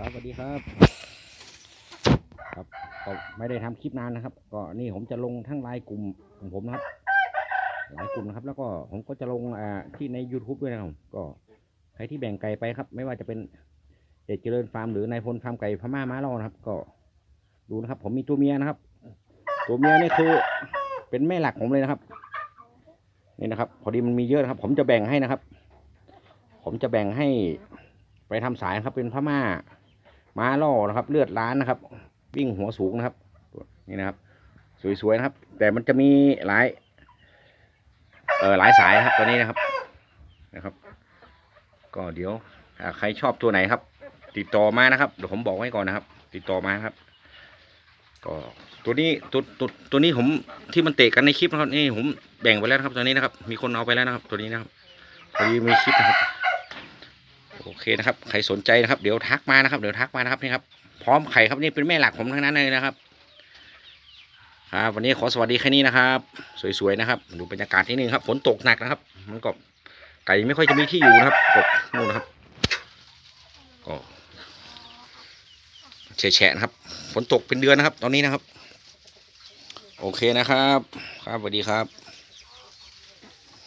ครับสวัสดีครับ ครับก็ไม่ได้ทำคลิปนานนะครับ ก็นี่ผมจะลงทั้งไลน์กลุ่มของผมนะครับหลายกลุ่มนะครับ แล้วก็ผมก็จะลงอ่าที่ใน YouTube ด้วยนะครับ ก็ใครที่แบ่งไก่ไปครับ ไม่ว่าจะเป็นเด็กเจริญฟาร์มหรือนายพลฟาร์มไก่พม่าม้าล่อนะครับ ก็ดูนะครับ ผมมีตัวเมียนะครับ ตัวเมียนี่คือเป็นแม่หลักผมเลยนะครับนี่นะครับ พอดีมันมีเยอะนะครับ ผมจะแบ่งให้นะครับ ผมจะแบ่งให้ไปทำสายครับเป็นพม่า ม้าล่อนะครับ เลือดล้านนะครับ วิ่งหัวสูงนะครับ นี่นะครับ สวยๆนะครับ แต่มันจะมีหลาย เออหลายสายนะครับตัวนี้นะครับนะครับ ก็เดี๋ยวใครชอบตัวไหนครับ ติดต่อมานะครับเดี๋ยวผมบอกไว้ก่อนนะครับ ติดต่อมาครับ ก็ตัวนี้ตัวตัวตัวนี้ผมที่มันเตะกันในคลิปนะครับนี่ผมแบ่งไปแล้วครับตัวนี้นะครับ มีคนเอาไปแล้วนะครับ ตัวนี้นะครับพอดีมีคลิปนะครับ โอเคนะครับ ใครสนใจนะครับ เดี๋ยวทักมานะครับ เดี๋ยวทักมานะครับนี่ครับ พร้อมไข่ครับนี่เป็นแม่หลักผมทั้งนั้นเลยนะครับ ครับ วันนี้ขอสวัสดีแค่นี้นะครับ สวยๆนะครับ ดูบรรยากาศที่นี่ครับ ฝนตกหนักนะครับ มันก็ไก่ไม่ค่อยจะมีที่อยู่นะครับตกนู่นนะครับ ก็แฉะๆนะครับ ฝนตกเป็นเดือนนะครับ ตอนนี้นะครับ โอเคนะครับ ครับสวัสดีครับ